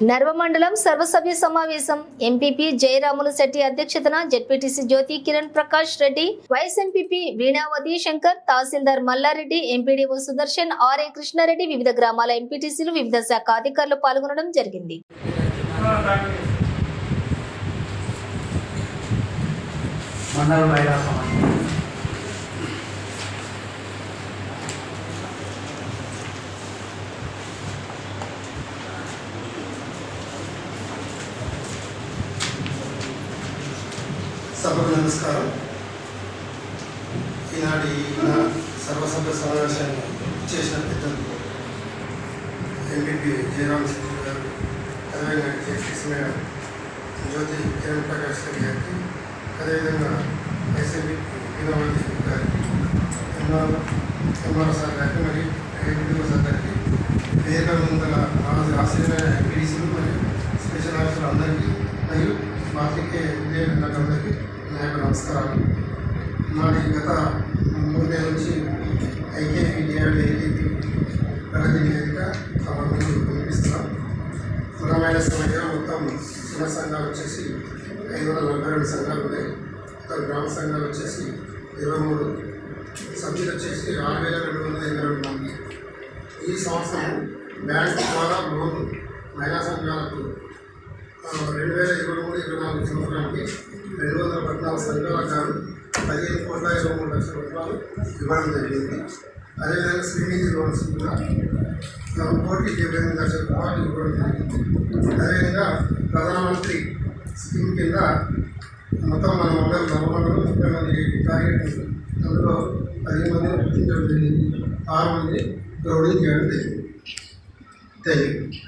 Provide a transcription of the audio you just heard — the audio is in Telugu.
నర్వ మండలం సర్వసభ్య సమావేశం. ఎంపీపీ జయరాములు శెట్టి అధ్యక్షతన ZPTC Jyothi Kiran Prakash Reddy vice MPP Veenavathi Shankar tahsildar Mallareddy MPDO Sudarshan RA Krishnareddy వివిధ గ్రామాల ఎంపీటీసీలు వివిధ శాఖ అధికారులు పాల్గొనడం జరిగింది. మండల సభకు నమస్కారం ఈనాటి నా సర్వసభ్య సమావేశాన్ని చేసిన పెద్దలకు ఎంపీపీ జయరామ్ సింగ్ గారు అదేవిధంగా జేపీసీ మేడం జ్యోతి కిరణ్ ప్రకాష్ రెడ్డి గారికి అదేవిధంగా ఎస్ఎంపీ వినోద్ సింగ్ గారికి ఎంఆర్ ఎంఆర్ సార్ గారికి మరియు ఎంపీడీఓ సార్ గారికి వేరే వందల నాలుగు ఎంపీడీసీలు మరియు స్పెషల్ ఆఫీసర్లు అందరికీ మరియు పార్టీకే అందరికీ నా యొక్క నమస్కారాలు నాది గత మూడు నెలల నుంచి ఐకేపీ డిఆర్డీ ఐకేపీ ప్రగతి నివేదిక సమర్పించి వినిపిస్తున్నాం. ప్రధానమైన సమయంలో మొత్తం చిన్న సంఘాలు వచ్చేసి ఐదు వందల నలభై రెండు సంఘాలు ఉన్నాయి. మొత్తం గ్రామ సంఘాలు వచ్చేసి ఇరవై మూడు సభ్యులు వచ్చేసి ఆరు వేల రెండు వందల ఎనభై రెండు మంది. ఈ సంవత్సరం బ్యాంక్ ద్వారా లోన్ మహిళా సంఘాలకు రెండు వేల ఇరవై మూడు ఇరవై నాలుగు సంవత్సరానికి రెండు వందల పద్నాలుగు సంఘాలకు గాను పదిహేను కోట్ల ఇరవై మూడు లక్షల రూపాయలు ఇవ్వడం జరిగింది అదేవిధంగా శ్రీనిధి లోన్స్ కూడా కోటి డెబ్బై ఎనిమిది లక్షల రూపాయలు ఇవ్వడం జరిగింది అదేవిధంగా ప్రధానమంత్రి స్కీమ్ కింద మొత్తం మన మొబైల్ నవంబర్లో ముప్పై మంది టార్గెట్ అందులో పది మంది గుర్తించడం జరిగింది ఆరు మంది గ్రౌడింగ్ చేయడం జరిగింది థ్యాంక్ యూ